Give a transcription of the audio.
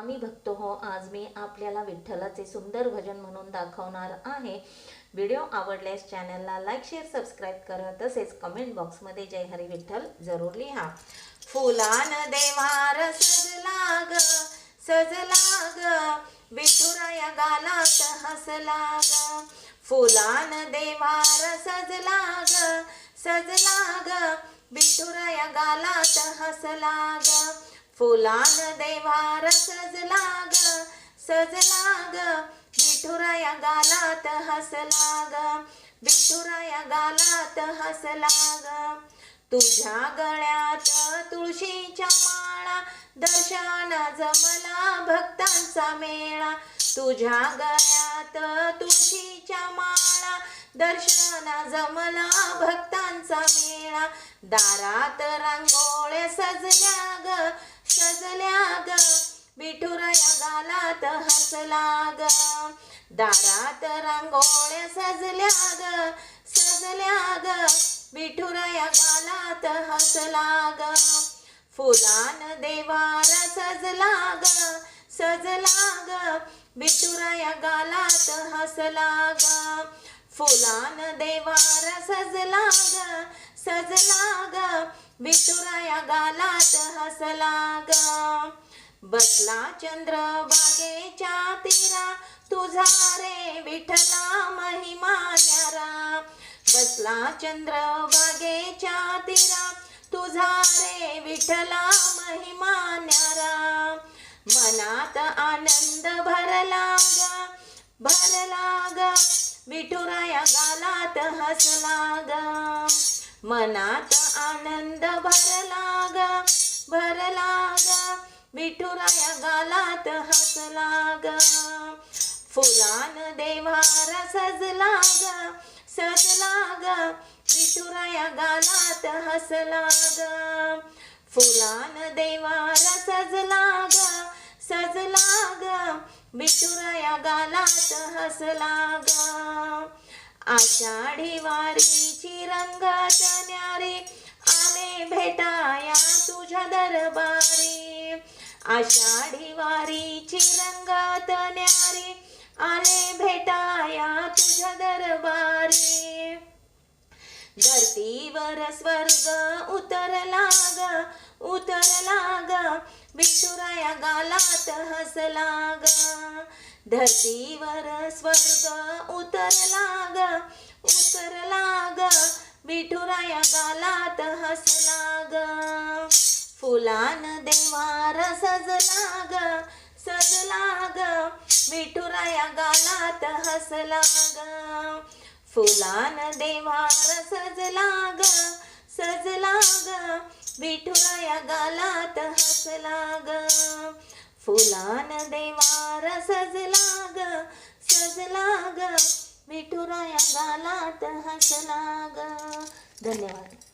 आम्ही भक्त हो आज मी आपल्याला विठ्ठलाचे सुंदर भजन म्हणून दाखवणार आहे. व्हिडिओ आवडल्यास चॅनलला लाईक शेअर सबस्क्राईब करा. तसेच कमेंट बॉक्समध्ये जय हरी विठ्ठल जरूर लिहा. फुलान देवार सजला ग सजला ग विठुराया गालात हसला ग फुलान देवार सजला ग सजला ग विठुराया गालात हसला ग फुलान देवार सजला ग सजला ग विठुराया गालात हसला ग विठुराया गालात हसला ग तुझ्या गळ्यात तुळशीच्या माळा दर्शन जमला भक्तांचा मेळा. तुझ्या गळ्यात तुळशीच्या माळा दर्शन जमला भक्तांचा मेळा. दारात रांगोळ्या सजल्या सजल्या ग विठुराया गालात हसला ग दारात रांगोळ्या सजल्या ग सजल्या ग विठुराया गालात हसला ग फुलान देवार सजला ग सजला ग विठुराया गालात हसला ग फुलान देवार सजला ग सजला ग विठुराया गालात हसला ग बसला चंद्र बागेच्या तीरा. तुझा रे विठला महिमा न्यारा. बसला चंद्र बागेच्या तीरा. तुझा रे विठला महिमा न्यारा. मनात आनंद भरला ग भरला ग. विठुराया गालात हसला ग. मनात आनंद भरला ग भरला विठुराया गालात हसला ग फुलान देवार सजला ग सजला ग विठुराया गालात हसला ग फुलान देवार सजला ग सजला ग विठुराया गालात हसला ग आषाढी वारीची रंगाच्या न्यारी आले भेटाया तुझ्या दरबार. आषाढी वारीची रंगात न्यारी आले भेटाया तुझ्या दरबारी. धरतीवर स्वर्ग उतरला ग उतरला ग विठुराया गालात हसला ग. धरतीवर स्वर्ग उतरला ग उतरला ग विठुराया गालात हसला फुलान देवार सजला ग सजला ग विठुराया गालात हसला ग फुलान देवार सजला ग सजला ग विठुराया गालात हसला ग फुलान देवार सजला ग सजला ग विठुराया गालात हसला ग धन्यवाद.